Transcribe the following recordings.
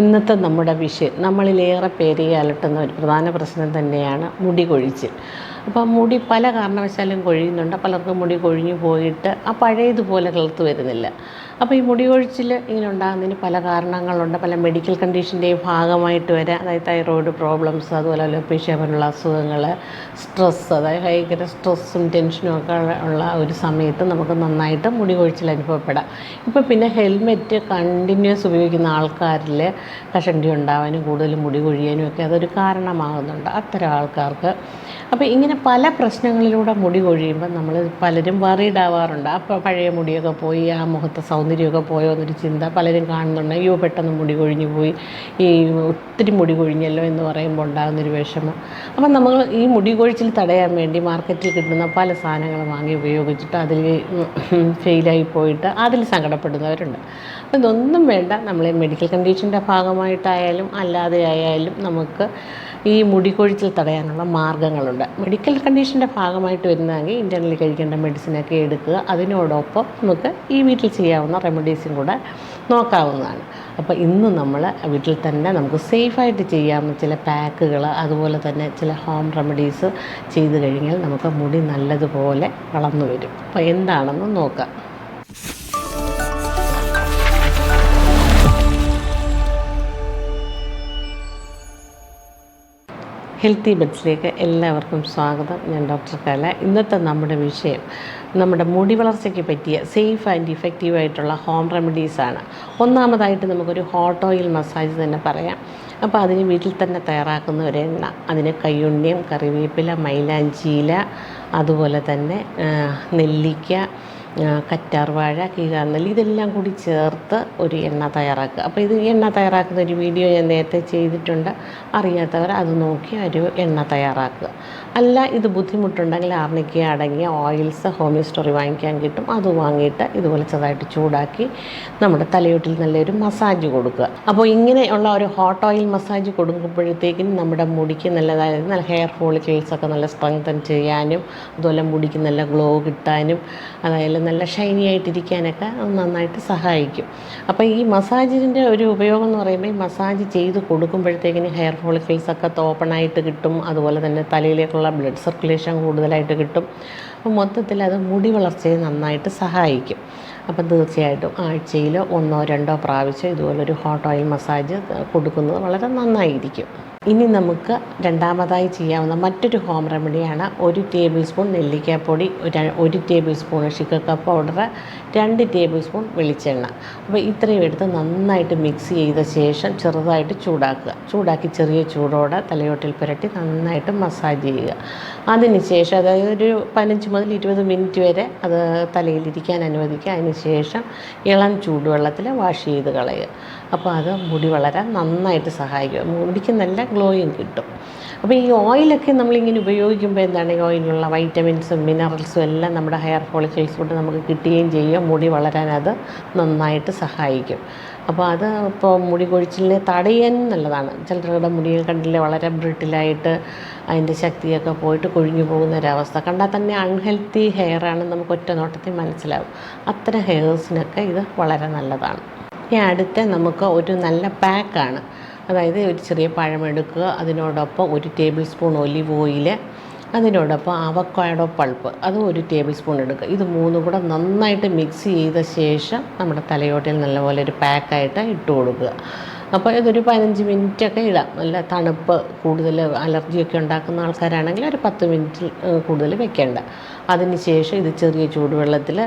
ഇന്നത്തെ നമ്മുടെ വിഷയം നമ്മളിലേറെ പേരെ അലട്ടുന്ന ഒരു പ്രധാന പ്രശ്നം തന്നെയാണ് മുടി കൊഴിച്ചിൽ. അപ്പോൾ മുടി പല കാരണവശാലും കൊഴിയുന്നുണ്ട്. പലർക്കും മുടി കൊഴിഞ്ഞു പോയിട്ട് ആ പഴയതുപോലെ കിളർത്ത് വരുന്നില്ല. അപ്പോൾ ഈ മുടി കൊഴിച്ചിൽ ഇങ്ങനെ ഉണ്ടാകുന്നതിന് പല കാരണങ്ങളുണ്ട്. പല മെഡിക്കൽ കണ്ടീഷന്റെയും ഭാഗമായിട്ട് വരെ അതായത് തൈറോയ്ഡ് പ്രോബ്ലംസ് അതുപോലെ ലൊപ്പേഷ്യ പോലുള്ള അസുഖങ്ങൾ സ്ട്രെസ്സ് അതായത് ഭയങ്കര സ്ട്രെസ്സും ടെൻഷനും ഒക്കെ ഉള്ള ഒരു സമയത്ത് നമുക്ക് നന്നായിട്ട് മുടി കൊഴിച്ചിൽ അനുഭവപ്പെടാം. ഇപ്പോൾ പിന്നെ ഹെൽമെറ്റ് കണ്ടിന്യൂസ് ഉപയോഗിക്കുന്ന ആൾക്കാരിൽ കഷണ്ടി ഉണ്ടാവാനും കൂടുതൽ മുടി കൊഴിയാനും ഒക്കെ അതൊരു കാരണമാകുന്നുണ്ട്. അത്തരം ആൾക്കാർക്ക്. അപ്പോൾ ഇങ്ങനെ പല പ്രശ്നങ്ങളിലൂടെ മുടി കൊഴിയുമ്പോൾ നമ്മൾ പലരും വറീഡ് ആവാറുണ്ട്. അപ്പോൾ പഴയ മുടിയൊക്കെ പോയി ആ മുഖത്തെ സൗന്ദര്യമൊക്കെ പോയോ എന്നൊരു ചിന്ത പലരും കാണുന്നുണ്ട്. അയ്യോ പെട്ടെന്ന് മുടി കൊഴിഞ്ഞു പോയി. ഈ ഒത്തിരി മുടി കൊഴിഞ്ഞല്ലോ എന്ന് പറയുമ്പോൾ ഉണ്ടാകുന്നൊരു വിഷമം. അപ്പം നമ്മൾ ഈ മുടി കൊഴിച്ചിൽ തടയാൻ വേണ്ടി മാർക്കറ്റിൽ കിട്ടുന്ന പല സാധനങ്ങൾ വാങ്ങി ഉപയോഗിച്ചിട്ട് അതിൽ ഫെയിലായി പോയിട്ട് അതിൽ സങ്കടപ്പെടുന്നവരുണ്ട്. അപ്പോൾ ഇതൊന്നും വേണ്ട. നമ്മൾ മെഡിക്കൽ കണ്ടീഷന്റെ ഭാഗമായിട്ടായാലും അല്ലാതെ ആയാലും നമുക്ക് ഈ മുടി കൊഴിച്ചിൽ തടയാനുള്ള മാർഗങ്ങളുണ്ട് മെഡിക്കൽ കണ്ടീഷന്റെ ഭാഗമായിട്ട് വരുന്നതെങ്കിൽ ഇന്റർണലി കഴിക്കേണ്ട മെഡിസിനൊക്കെ എടുക്കുക. അതിനോടൊപ്പം നമുക്ക് ഈ വീട്ടിൽ ചെയ്യാവുന്ന റെമഡീസും കൂടെ നോക്കാവുന്നതാണ്. അപ്പോൾ ഇന്ന് നമ്മൾ വീട്ടിൽ തന്നെ നമുക്ക് സേഫായിട്ട് ചെയ്യാവുന്ന ചില പാക്കുകൾ അതുപോലെ തന്നെ ചില ഹോം റെമഡീസ് ചെയ്ത് കഴിഞ്ഞാൽ നമുക്ക് മുടി നല്ലതുപോലെ വളർന്നു വരും. അപ്പോൾ എന്താണെന്ന് നോക്കാം. ഹെൽത്തി ബെഡ്സിലേക്ക് എല്ലാവർക്കും സ്വാഗതം. ഞാൻ ഡോക്ടർ കല. ഇന്നത്തെ നമ്മുടെ വിഷയം നമ്മുടെ മുടി വളർച്ചയ്ക്ക് പറ്റിയ സേഫ് ആൻഡ് ഇഫക്റ്റീവ് ആയിട്ടുള്ള ഹോം റെമഡീസാണ് ഒന്നാമതായിട്ട് നമുക്കൊരു ഹോട്ട് ഓയിൽ മസാജ് തന്നെ പറയാം. അപ്പോൾ അതിന് വീട്ടിൽ തന്നെ തയ്യാറാക്കുന്ന ഒരു എണ്ണ അതിന് കയ്യുണ്ണിയം കറിവേപ്പില മൈലാഞ്ചിയില അതുപോലെ തന്നെ നെല്ലിക്ക കറ്റാർവാഴ കീഴാർന്നൽ ഇതെല്ലാം കൂടി ചേർത്ത് ഒരു എണ്ണ തയ്യാറാക്കുക. അപ്പോൾ ഇത് എണ്ണ തയ്യാറാക്കുന്ന ഒരു വീഡിയോ ഞാൻ നേരത്തെ ചെയ്തിട്ടുണ്ട്. അറിയാത്തവർ അത് നോക്കി ഒരു എണ്ണ തയ്യാറാക്കുക. അല്ല ഇത് ബുദ്ധിമുട്ടുണ്ടെങ്കിൽ ആർണിക്ക അടങ്ങിയ ഓയിൽസ് ഹോമിയോ സ്റ്റോറി വാങ്ങിക്കാൻ കിട്ടും. അത് വാങ്ങിയിട്ട് ഇതുപോലെ ചെറുതായിട്ട് ചൂടാക്കി നമ്മുടെ തലയോട്ടിൽ നല്ലൊരു മസാജ് കൊടുക്കുക. അപ്പോൾ ഇങ്ങനെയുള്ള ഒരു ഹോട്ട് ഓയിൽ മസാജ് കൊടുക്കുമ്പോഴത്തേക്കും നമ്മുടെ മുടിക്ക് നല്ലതായത് നല്ല ഹെയർ ഫോളിക്കിൾസൊക്കെ നല്ല സ്ട്രെങ്തൻ ചെയ്യാനും അതുപോലെ മുടിക്ക് നല്ല ഗ്ലോ കിട്ടാനും അതായത് നല്ല ഷൈനി ആയിട്ടിരിക്കാനൊക്കെ അത് നന്നായിട്ട് സഹായിക്കും. അപ്പോൾ ഈ മസാജിന്റെ ഒരു ഉപയോഗം എന്ന് പറയുമ്പോൾ ഈ മസാജ് ചെയ്ത് കൊടുക്കുമ്പോഴത്തേക്കിന് ഹെയർ ഫോളിക്കിൾസ് ഒക്കെ ഓപ്പൺ ആയിട്ട് കിട്ടും. അതുപോലെ തന്നെ തലയിലേക്കുള്ള ബ്ലഡ് സർക്കുലേഷൻ കൂടുതലായിട്ട് കിട്ടും. അപ്പോൾ മൊത്തത്തിൽ അത് മുടി വളർച്ചയെ നന്നായിട്ട് സഹായിക്കും. അപ്പം തീർച്ചയായിട്ടും ആഴ്ചയിൽ ഒന്നോ രണ്ടോ പ്രാവശ്യം ഇതുപോലൊരു ഹോട്ട് ഓയിൽ മസാജ് കൊടുക്കുന്നത് വളരെ നന്നായിരിക്കും. ഇനി നമുക്ക് രണ്ടാമതായി ചെയ്യാവുന്ന മറ്റൊരു ഹോം റെമഡിയാണ് ഒരു ടേബിൾ സ്പൂൺ നെല്ലിക്കാപ്പൊടി ഒരു- ടേബിൾ സ്പൂൺ ഷിക്കക്ക പൗഡർ രണ്ട് ടേബിൾ സ്പൂൺ വെളിച്ചെണ്ണ. അപ്പോൾ ഇത്രയും എടുത്ത് നന്നായിട്ട് മിക്സ് ചെയ്ത ശേഷം ചെറുതായിട്ട് ചൂടാക്കുക. ചൂടാക്കി ചെറിയ ചൂടോടെ തലയോട്ടിൽ പുരട്ടി നന്നായിട്ട് മസാജ് ചെയ്യുക. അതിനുശേഷം അതായത് ഒരു പതിനഞ്ച് മുതൽ ഇരുപത് മിനിറ്റ് വരെ അത് തലയിലിരിക്കാൻ അനുവദിക്കുക. അതിനുശേഷം ഇളം ചൂടുവെള്ളത്തിൽ വാഷ് ചെയ്ത് കളയുക. അപ്പോൾ അത് മുടി വളരാൻ നന്നായിട്ട് സഹായിക്കും. മുടിക്ക് നല്ല ഗ്ലോയും കിട്ടും. അപ്പോൾ ഈ ഓയിലൊക്കെ നമ്മളിങ്ങനെ ഉപയോഗിക്കുമ്പോൾ എന്താണ് ഈ ഓയിലുള്ള വൈറ്റമിൻസും മിനറൽസും എല്ലാം നമ്മുടെ ഹെയർ ഫോളിക്കിൾസ് കൊണ്ട് നമുക്ക് കിട്ടുകയും ചെയ്യും. മുടി വളരാൻ അത് നന്നായിട്ട് സഹായിക്കും. അപ്പോൾ അത് ഇപ്പോൾ മുടി കൊഴിച്ചിലിനെ തടയാൻ നല്ലതാണ്. ചിലരുടെ മുടി കണ്ടില്ലേ വളരെ ബ്രിട്ടിലായിട്ട് അതിന്റെ ശക്തിയൊക്കെ പോയിട്ട് കൊഴിഞ്ഞു പോകുന്ന ഒരവസ്ഥ. കണ്ടാൽ തന്നെ അൺഹെൽത്തി ഹെയറാണ് നമുക്ക് ഒറ്റ നോട്ടത്തിൽ മനസ്സിലാവും. അത്തരം ഹെയർസിനൊക്കെ ഇത് വളരെ നല്ലതാണ്. ഇനി അടുത്ത നമുക്ക് ഒരു നല്ല പാക്കാണ് അതായത് ഒരു ചെറിയ പഴമെടുക്കുക അതിനോടൊപ്പം ഒരു ടേബിൾ സ്പൂൺ ഒലിവ് ഓയിൽ അതിനോടൊപ്പം അവക്കാഡോ പൾപ്പ് അതും ഒരു ടേബിൾ സ്പൂൺ എടുക്കുക. ഇത് മൂന്നും കൂടെ നന്നായിട്ട് മിക്സ് ചെയ്ത ശേഷം നമ്മുടെ തലയോട്ടിൽ നല്ലപോലെ ഒരു പാക്കായിട്ട് ഇട്ട് കൊടുക്കുക. അപ്പോൾ ഇതൊരു പതിനഞ്ച് മിനിറ്റ് ഒക്കെ ഇടാം. നല്ല തണുപ്പ് കൂടുതൽ അലർജിയൊക്കെ ഉണ്ടാക്കുന്ന ആൾക്കാരാണെങ്കിൽ ഒരു പത്ത് മിനിറ്റ് കൂടുതൽ വെക്കേണ്ട. അതിന് ശേഷം ഇത് ചെറിയ ചൂടുവെള്ളത്തിൽ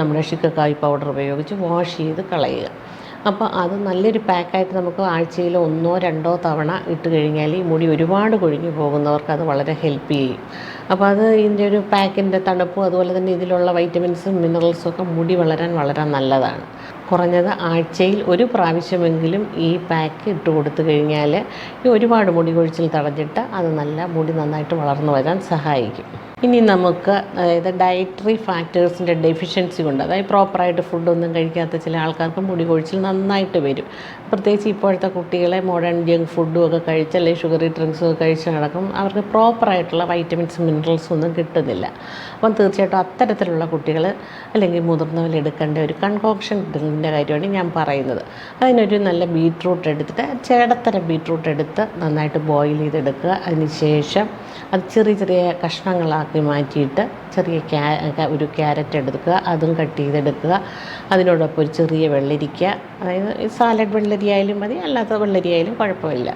നമ്മുടെ ഷിക്കക്കായ് പൗഡർ ഉപയോഗിച്ച് വാഷ് ചെയ്ത് കളയുക. അപ്പോൾ അത് നല്ലൊരു പാക്കായിട്ട് നമുക്ക് ആഴ്ചയിൽ ഒന്നോ രണ്ടോ തവണ ഇട്ട് കഴിഞ്ഞാൽ ഈ മുടി ഒരുപാട് കൊഴിഞ്ഞു പോകുന്നവർക്ക് അത് വളരെ ഹെൽപ്പ് ചെയ്യും. അപ്പോൾ അത് ഇതിന്റെ ഒരു പാക്കിന്റെ തണുപ്പും അതുപോലെ തന്നെ ഇതിലുള്ള വൈറ്റമിൻസും മിനറൽസും ഒക്കെ മുടി വളരാൻ വളരെ നല്ലതാണ്. കുറഞ്ഞത് ആഴ്ചയിൽ ഒരു പ്രാവശ്യമെങ്കിലും ഈ പാക്ക് ഇട്ട് കൊടുത്തു കഴിഞ്ഞാൽ ഈ ഒരുപാട് മുടി കൊഴിച്ചിൽ തടഞ്ഞിട്ട് അത് നല്ല മുടി നന്നായിട്ട് വളർന്നു വരാൻ സഹായിക്കും. ഇനി നമുക്ക് അതായത് ഡയറ്ററി ഫാക്ടേഴ്സിന്റെ ഡെഫിഷ്യൻസി കൊണ്ട് അതായത് പ്രോപ്പറായിട്ട് ഫുഡൊന്നും കഴിക്കാത്ത ചില ആൾക്കാർക്ക് മുടി കൊഴിച്ചിൽ നന്നായിട്ട് വരും. പ്രത്യേകിച്ച് ഇപ്പോഴത്തെ കുട്ടികളെ മോഡേൺ ജങ്ക് ഫുഡും ഒക്കെ കഴിച്ച് അല്ലെങ്കിൽ ഷുഗറി ഡ്രിങ്ക്സും ഒക്കെ കഴിച്ച് നടക്കും അവർക്ക് പ്രോപ്പറായിട്ടുള്ള വൈറ്റമിൻസ് മിനറൽസും ഒന്നും കിട്ടുന്നില്ല. അപ്പം തീർച്ചയായിട്ടും അത്തരത്തിലുള്ള കുട്ടികൾ അല്ലെങ്കിൽ മുതിർന്നവരെടുക്കേണ്ട ഒരു കൺകോക്ഷൻ ഡ്രിങ്കിന്റെ കാര്യമാണ് ഞാൻ പറയുന്നത്. അതിനൊരു നല്ല ബീട്രൂട്ട് എടുത്തിട്ട് ചേടത്തര ബീട്രൂട്ട് എടുത്ത് നന്നായിട്ട് ബോയിൽ ചെയ്തെടുക്കുക. അതിന് ശേഷം അത് ചെറിയ ചെറിയ കഷ്ണങ്ങളാക്കി മാറ്റിയിട്ട് ചെറിയ ക്യാ ഒരു ക്യാരറ്റ് എടുക്കുക. അതും കട്ട് ചെയ്തെടുക്കുക. അതിനോടൊപ്പം ഒരു ചെറിയ വെള്ളരിക്ക. അതായത് സാലഡ് വെള്ളരിയായാലും മതി അല്ലാത്ത വെള്ളരിയായാലും കുഴപ്പമില്ല.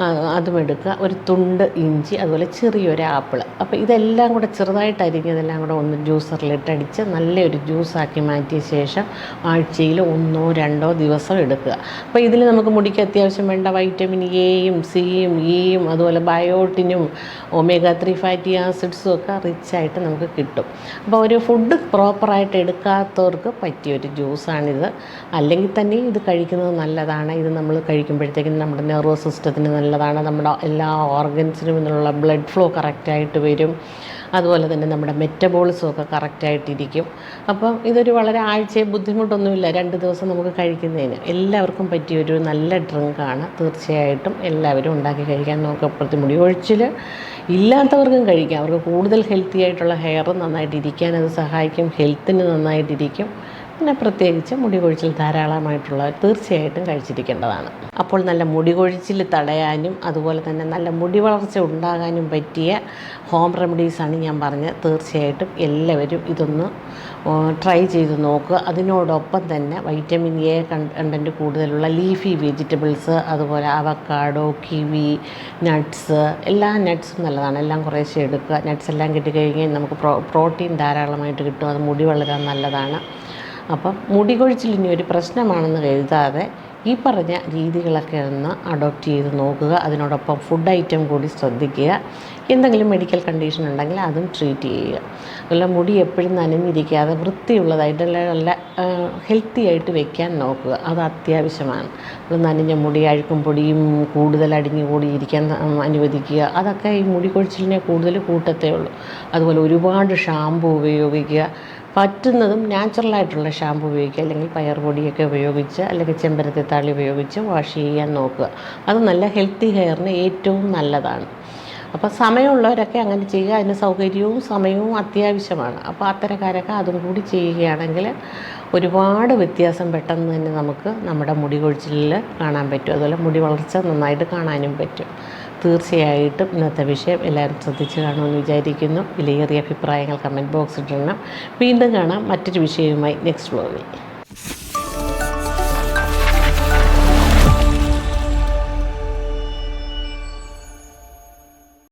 ആ, അതും എടുക്കുക. ഒരു തുണ്ട് ഇഞ്ചി അതുപോലെ ചെറിയൊരു ആപ്പിൾ. അപ്പോൾ ഇതെല്ലാം കൂടെ ചെറുതായിട്ട് അരിഞ്ഞതെല്ലാം കൂടെ ഒന്ന് ജ്യൂസറിലിട്ടടിച്ച് നല്ലൊരു ജ്യൂസാക്കി മാറ്റിയ ശേഷം ആഴ്ചയിൽ ഒന്നോ രണ്ടോ ദിവസം എടുക്കുക. അപ്പോൾ ഇതിൽ നമുക്ക് മുടിക്ക് അത്യാവശ്യം വേണ്ട വൈറ്റമിൻ എയും സിയും ഇയും അതുപോലെ ബയോട്ടിനും ഒമേഗ ത്രീ ഫാറ്റി ആസിഡ്സും ഒക്കെ റിച്ചായിട്ട് നമുക്ക് കിട്ടും. അപ്പോൾ ഒരു ഫുഡ് പ്രോപ്പറായിട്ട് എടുക്കാത്തവർക്ക് പറ്റിയൊരു ജ്യൂസാണിത്. അല്ലെങ്കിൽ തന്നെ ഇത് കഴിക്കുന്നത് നല്ലതാണ്. ഇത് നമ്മൾ കഴിക്കുമ്പോഴത്തേക്കും നമ്മുടെ നെർവസ് സിസ്റ്റത്തിന് നല്ലതാണ് നമ്മുടെ എല്ലാ ഓർഗൻസിനും ഇതിനുള്ള ബ്ലഡ് ഫ്ലോ കറക്റ്റായിട്ട് വരും. അതുപോലെ തന്നെ നമ്മുടെ മെറ്റബോളിസം ഒക്കെ കറക്റ്റായിട്ടിരിക്കും അപ്പം ഇതൊരു വളരെ ആഴ്ചയെ ബുദ്ധിമുട്ടൊന്നുമില്ല. രണ്ട് ദിവസം നമുക്ക് കഴിക്കുന്നതിന് എല്ലാവർക്കും പറ്റിയൊരു നല്ല ഡ്രിങ്കാണ് തീർച്ചയായിട്ടും എല്ലാവരും ഉണ്ടാക്കി കഴിക്കാൻ നമുക്ക് അപ്പുറത്തെ മുടി ഒഴിച്ചിൽ ഇല്ലാത്തവർക്കും കഴിക്കാം. അവർക്ക് കൂടുതൽ ഹെൽത്തി ആയിട്ടുള്ള ഹെയർ നന്നായിട്ടിരിക്കാൻ അത് സഹായിക്കും. ഹെൽത്തിന് നന്നായിട്ടിരിക്കും. പിന്നെ പ്രത്യേകിച്ച് മുടി കൊഴിച്ചിൽ ധാരാളമായിട്ടുള്ളവർ തീർച്ചയായിട്ടും കഴിച്ചിരിക്കേണ്ടതാണ്. അപ്പോൾ നല്ല മുടി കൊഴിച്ചിൽ തടയാനും അതുപോലെ തന്നെ നല്ല മുടി വളർച്ച ഉണ്ടാകാനും പറ്റിയ ഹോം റെമഡീസാണ് ഞാൻ പറഞ്ഞത്. തീർച്ചയായിട്ടും എല്ലാവരും ഇതൊന്ന് ട്രൈ ചെയ്ത് നോക്കുക. അതിനോടൊപ്പം തന്നെ വൈറ്റമിൻ എ കണ്ടന്റ് കൂടുതലുള്ള ലീഫി വെജിറ്റബിൾസ് അതുപോലെ അവക്കാഡോ കിവി നട്ട്സ് എല്ലാ നട്ട്സും നല്ലതാണ്. എല്ലാം കുറേശ്ശെ എടുക്കുക. നട്ട്സ് എല്ലാം കിട്ടിക്കഴിഞ്ഞാൽ നമുക്ക് പ്രോ പ്രോട്ടീൻ ധാരാളമായിട്ട് കിട്ടും. അത് മുടി വളരാൻ നല്ലതാണ്. അപ്പം മുടി കൊഴിച്ചിലിനി ഒരു പ്രശ്നമാണെന്ന് കരുതാതെ ഈ പറഞ്ഞ രീതികളൊക്കെ ഒന്ന് അഡോപ്റ്റ് ചെയ്ത് നോക്കുക. അതിനോടൊപ്പം ഫുഡ് ഐറ്റം കൂടി ശ്രദ്ധിക്കുക. എന്തെങ്കിലും മെഡിക്കൽ കണ്ടീഷൻ ഉണ്ടെങ്കിൽ അതും ട്രീറ്റ് ചെയ്യുക. അതുപോലെ മുടി എപ്പോഴും നനഞ്ഞിരിക്കാതെ വൃത്തിയുള്ളതായിട്ട് നല്ല ഹെൽത്തി ആയിട്ട് വെക്കാൻ നോക്കുക. അത് അത്യാവശ്യമാണ്. നനഞ്ഞ മുടി അഴുക്കും പൊടിയും കൂടുതൽ അടിഞ്ഞു കൂടി ഇരിക്കാൻ ഉം, അനുവദിക്കുക. അതൊക്കെ ഈ മുടി കൊഴിച്ചിലിനെ കൂടുതൽ കൂട്ടത്തേ ഉള്ളൂ. അതുപോലെ ഒരുപാട് ഷാമ്പു ഉപയോഗിക്കുക. പറ്റുന്നതും നാച്ചുറലായിട്ടുള്ള ഷാമ്പു ഉപയോഗിക്കുക അല്ലെങ്കിൽ പയർ പൊടിയൊക്കെ ഉപയോഗിച്ച് അല്ലെങ്കിൽ ചെമ്പരത്തി താളി ഉപയോഗിച്ച് വാഷ് ചെയ്യാൻ നോക്കുക. അത് നല്ല ഹെൽത്തി ഹെയറിന് ഏറ്റവും നല്ലതാണ്. അപ്പോൾ സമയമുള്ളവരൊക്കെ അങ്ങനെ ചെയ്യുക. അതിന് സൗകര്യവും സമയവും അത്യാവശ്യമാണ്. അപ്പോൾ അത്തരക്കാരൊക്കെ അതും കൂടി ചെയ്യുകയാണെങ്കിൽ ഒരുപാട് വ്യത്യാസം പെട്ടെന്ന് തന്നെ നമുക്ക് നമ്മുടെ മുടി കൊഴിച്ചിലിൽ കാണാൻ പറ്റും. അതുപോലെ മുടി വളർച്ച നന്നായിട്ട് കാണാനും പറ്റും. തീർച്ചയായിട്ടും ഇന്നത്തെ വിഷയം എല്ലാവരും ശ്രദ്ധിച്ച് കാണുമെന്ന് വിചാരിക്കുന്നു. വിലയേറിയ അഭിപ്രായങ്ങൾ കമന്റ് ബോക്സിൽ ഇടണം. വീണ്ടും കാണാം മറ്റൊരു വിഷയവുമായി നെക്സ്റ്റ് വ്ലോഗിൽ